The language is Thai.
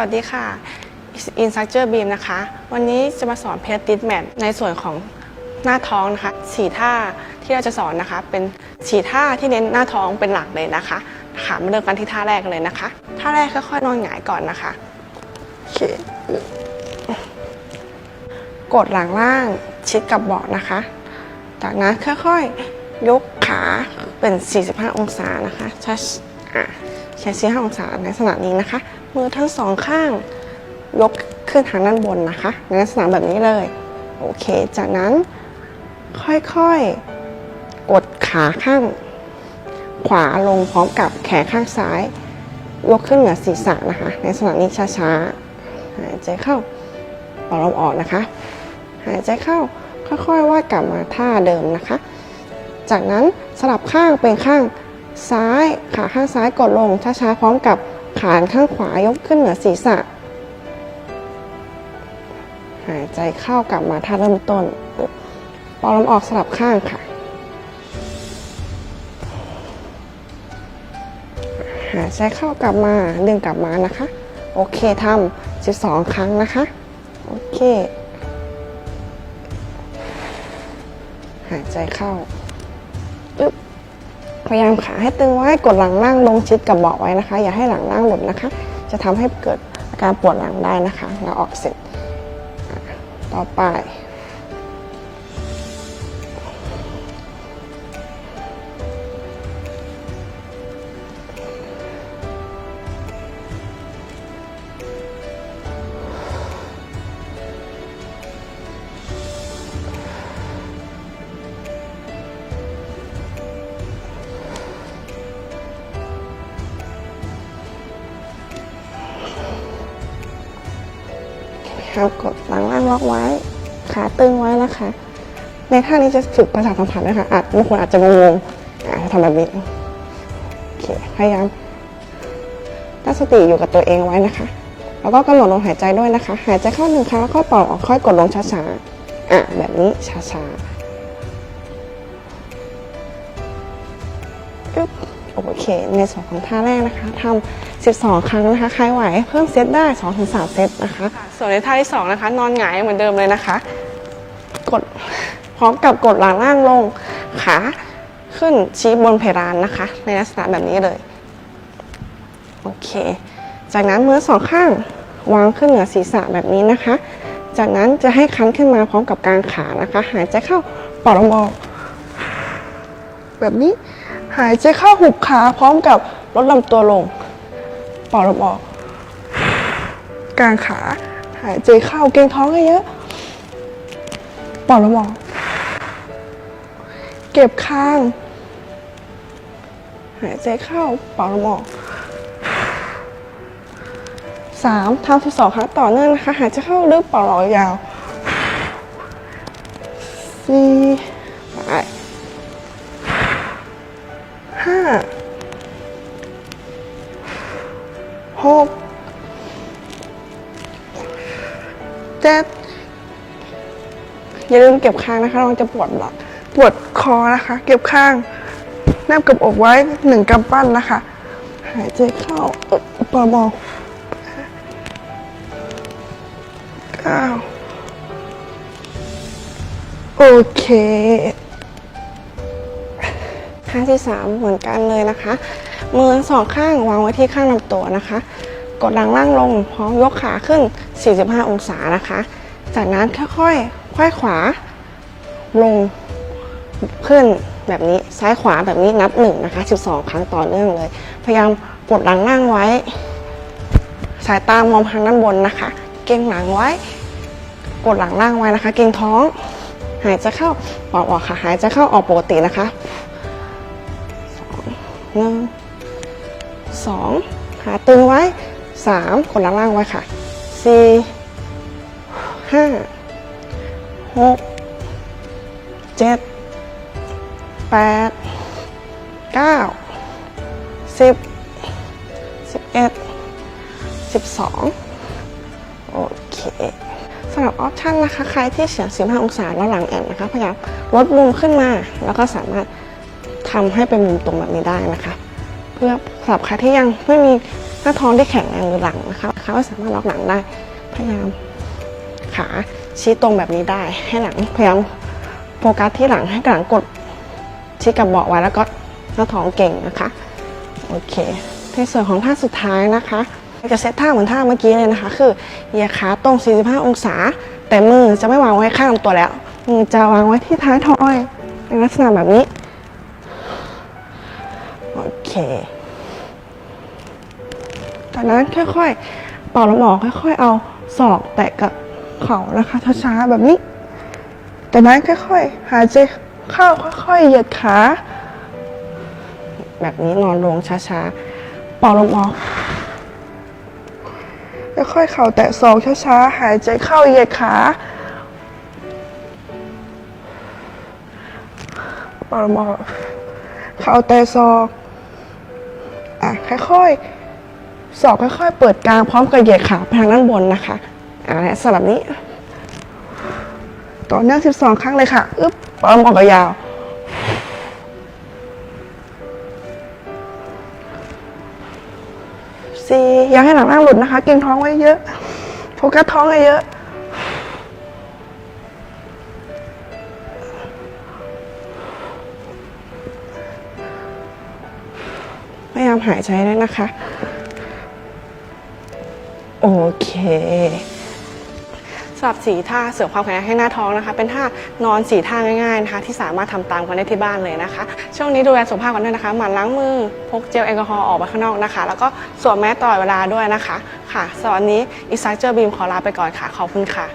วัสดีค่ะ Instructor Beam นะคะ วันนี้จะมาสอนเพจติดแมทในส่วนของหน้าท้องนะคะสีท่าที่เราจะสอนนะคะ เป็นสีท่าที่เน้นหน้าท้องเป็นหลักเลยนะคะค่ะมาเริ่มกันที่ท่าแรกเลยนะคะ ท่าแรกค่อยๆนอนหงายก่อนนะคะโอเคกดหลังล่างชิดกับเบาะนะคะ จากนั้นค่อยๆยกขาเป็น 45 องศานะคะช้าอะใช้45องศาในลักษณะนี้นะคะ มือทั้งสองข้าง ยกขึ้นทางด้านบนนะคะในลักษณะแบบนี้เลย โอเค จากนั้นค่อยๆ กดขาข้าง ขวาลงพร้อมกับแขนข้างซ้าย ยกขึ้นเหนือศีรษะนะคะ ในลักษณะนี้ช้าๆ หายใจเข้าปล่อยลมออกนะคะ หายใจเข้าค่อยๆวาดกลับมาท่าเดิมนะคะ จากนั้นสลับข้างเป็นข้างซ้ายขาข้างซ้ายกดลงช้าๆพร้อมกับ ขาข้างขวายกขึ้นเหนือศีรษะ หายใจเข้ากลับมาท่าเริ่มต้นปล่อลมออกสลับข้างค่ะ หายใจเข้ากลับมาดึงกลับมานะคะ โอเคทำ12ครั้งนะคะ โอเค หายใจเข้า พยายามขาให้ตึงไว้กดหลังล่างลงชิดกับเบาะไว้นะคะ อย่าให้หลังล่างหลุดนะคะ จะทำให้เกิดอาการปวดหลังได้นะคะแล้วออกเสร็จต่อไป ครับกดหลังล่างล็อกไว้ ขาตึงไว้นะคะ ในท่านี้จะฝึกประสาทสัมผัสด้วยค่ะอาจบางคนอาจจะงงๆอ่าทำแบบนี้โอเคพยายามตั้งสติอยู่กับตัวเองไว้นะคะ แล้วก็กำหนดลมหายใจด้วยนะคะ หายใจเข้าหนึ่งครั้งแล้วก็ปล่อยออกค่อยกดลงช้าๆอะแบบนี้ช้าๆปึ๊บ โอเค ในส่วนของท่าแรกนะคะทำ12 ครั้งนะคะใครไหวเพิ่มเซตได้ 2-3 เซตนะคะ ส่วนในท่าที่ 2 นะคะ นอนหงายเหมือนเดิมเลยนะคะ กดพร้อมกับกดหลังล่างลงขาขึ้นชี้บนเพดานนะคะ ในลักษณะแบบนี้เลย โอเค จากนั้นมือสองข้างวางขึ้นเหนือศีรษะแบบนี้นะคะ จากนั้นจะให้คันขึ้นมาพร้อมกับกางขานะคะ หายใจเข้าปอยลมออก แบบนี้ หายใจเข้าหุบขาพร้อมกับลดลำตัวลงปล่อยลมออกกางขา หายใจเข้าเกรงท้องเยอะปล่อยลมออกเก็บข้าง หายใจเข้าปล่อยลมออกสามทำสิบสองครั้งต่อเนื่องนะคะ หายใจเข้าลึกปล่อยออกยาวสี่ จ็ดอย่าลืมเก็บข้างนะคะเราจะปวดหลังปวดคอนะคะ เก็บข้างแนบกับอกไว้หนึ่งกำปั้นนะคะ หายใจเข้าเอ่อปอมองเก้าโอเคท่าที่สามเหมือนกันเลยนะคะ มือสองข้างวางไว้ที่ข้างลำตัวนะคะ กดหลังล่างลง พร้อมยกขาขึ้น 45 องศานะคะ จากนั้นค่อยๆค่อยขวา ลงขึ้นแบบนี้ซ้ายขวาแบบนี้นับหนึ่งนะคะ 12 ครั้งต่อเนื่องเลย พยายามกดหลังล่างไว้ สายตามองทางด้านบนนะคะ เก่งหลังไว้ กดหลังล่างไว้นะคะ เก่งท้อง หายใจเข้าออกออกค่ะ หายใจเข้าออกปกตินะคะหนึ่งสองขาตึงไว้ สามกดหลังล่างไว้ค่ะสี่ห้าหกเจ็ดแปดเก้าสิบสิบเอ็ดสิบสองโอเคสำหรับออปชันนะคะ ใครที่เฉียง 15 องศาแล้วหลังแอนนะคะ พยายามลดมุมขึ้นมา แล้วก็สามารถทำให้เป็นมุมตรงแบบนี้ได้นะคะ เพื่อสำหรับใครที่ยังไม่มี หน้าท้องที่แข็งแรงหรือหลังนะคะนะคะก็สามารถล็อกหลังได้ พยายามขาชี้ตรงแบบนี้ได้ให้หลังพยายามโฟกัสที่หลังให้หลังกดชี้กับเบาะไว้แล้วก็หน้าท้องเก่งนะคะโอเค ในส่วนของท่าสุดท้ายนะคะจะเซตท่าเหมือนท่าเมื่อกี้เลยนะคะ คือเหยียดขาตรง 45 องศา แต่มือจะไม่วางไว้ข้างลำตัวแล้วมือจะวางไว้ที่ท้ายทอยในลักษณะแบบนี้ โอเค จากนั้นค่อยๆเป่าลมออกค่อย ๆ เอาศอกแตะกับเข่านะคะช้าๆแบบนี้จากนั้นค่อยๆหายใจเข้าค่อยๆเหยียดขา แบบนี้นอนลงช้าๆเป่าลมออกค่อยๆเข่าแตะศอกช้าๆหายใจเข้าเหยียดขาเป่าลมออกเข่าแตะศอกอะค่อยๆ ศอกค่อยๆ เปิดกลางพร้อมกับเหยียดขาไปทางด้านบนนะคะอ่าและสลับนี้ ต่อเนื่อง 12 ครั้งเลยค่ะอึ๊บปอมออกยาวสี่อยังให้หลังล่างหลุดนะคะ เก่งท้องไว้เยอะ โฟกัสท้องไว้เยอะพยายามหายใจด้วยนะคะ โอเคสำหรับสีท่าเสริมความแข็งแรงให้หน้าท้องนะคะ เป็นท่านอนสีท่าง่ายๆนะคะที่สามารถทำตามกันได้ที่บ้านเลยนะคะ ช่วงนี้ดูแลสุขภาพกันด้วยนะคะหมั่นล้างมือพกเจลแอลกอฮอล์ออกไปข้างนอกนะคะ แล้วก็สวมแมสตลอดเวลาด้วยนะคะ ค่ะสำหรับวันนี้อิสซักเจอร์บีมขอลาไปก่อนค่ะขอบคุณค่ะ